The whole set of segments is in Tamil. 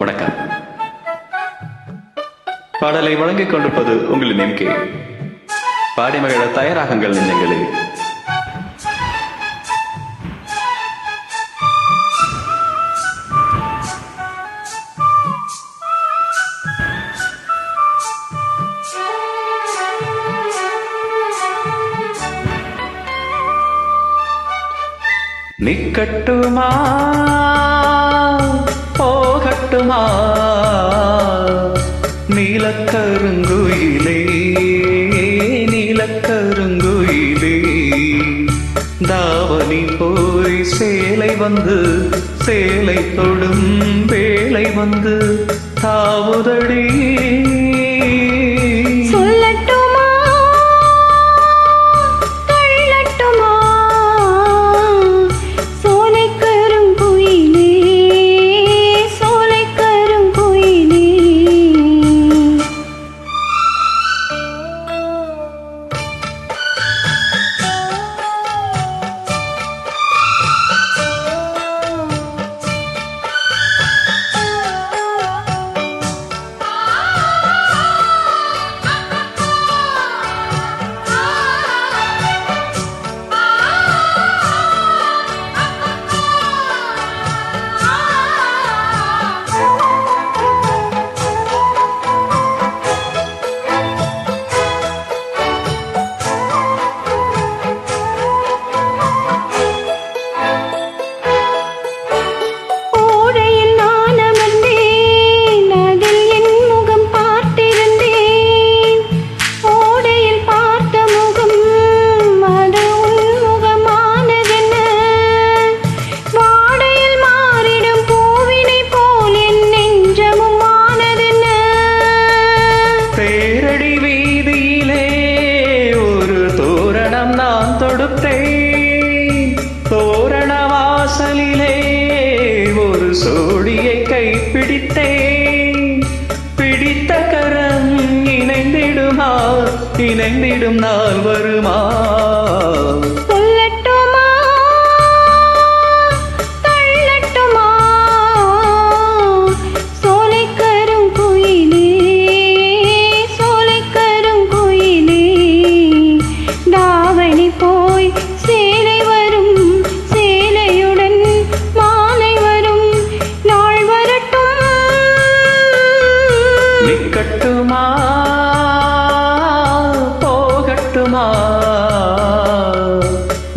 வணக்கம். பாடலை வழங்கிக் கொண்டிருப்பது உங்களின் எம்கே பாடி மகிழ தயாராகுங்கள் நெஞ்சங்களே நிக்கட்டுமா போகட்டுமா நீலக்கருங்குயிலே நீலக்கருங்குயிலே. தாவணி போய் சேலை வந்து சேலை தொடும் வேலை வந்து தாவுதடி கைப்பிடித்தேன் பிடித்த கரம் இணைந்திடுமா? இணைந்திடும் நாள் வருமா?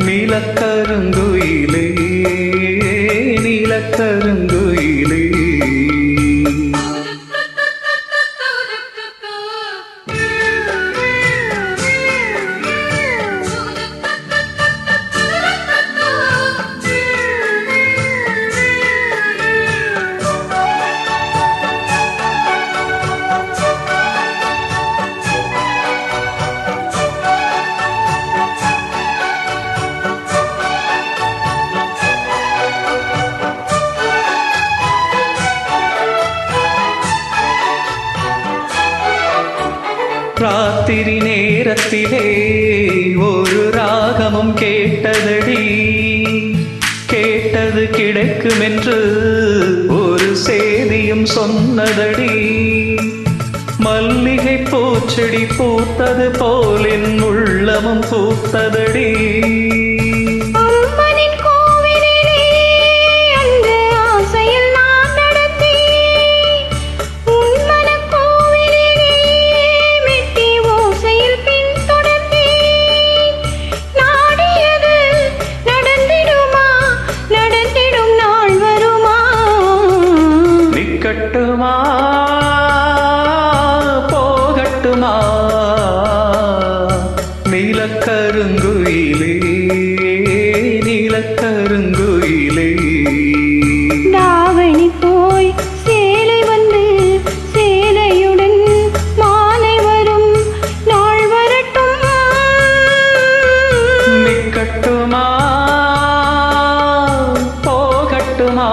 நீலக்கருங்குயிலே நீலக்கருங்குயிலே. நேரத்திலே ஒரு ராகமும் கேட்டதடி. கேட்டது கிடைக்கும் என்று ஒரு செய்தியும் சொன்னதடி. மல்லிகை பூச்செடி பூத்தது போலின் உள்ளமும் பூத்ததடி. நீலக்கருங்குயிலே நீலக்கருங்குயிலே. தாவணி போய் சேலை வந்து சேலையுடன் மாலை வரும் நாள் வரட்டும். நிக்கட்டுமா போகட்டுமா?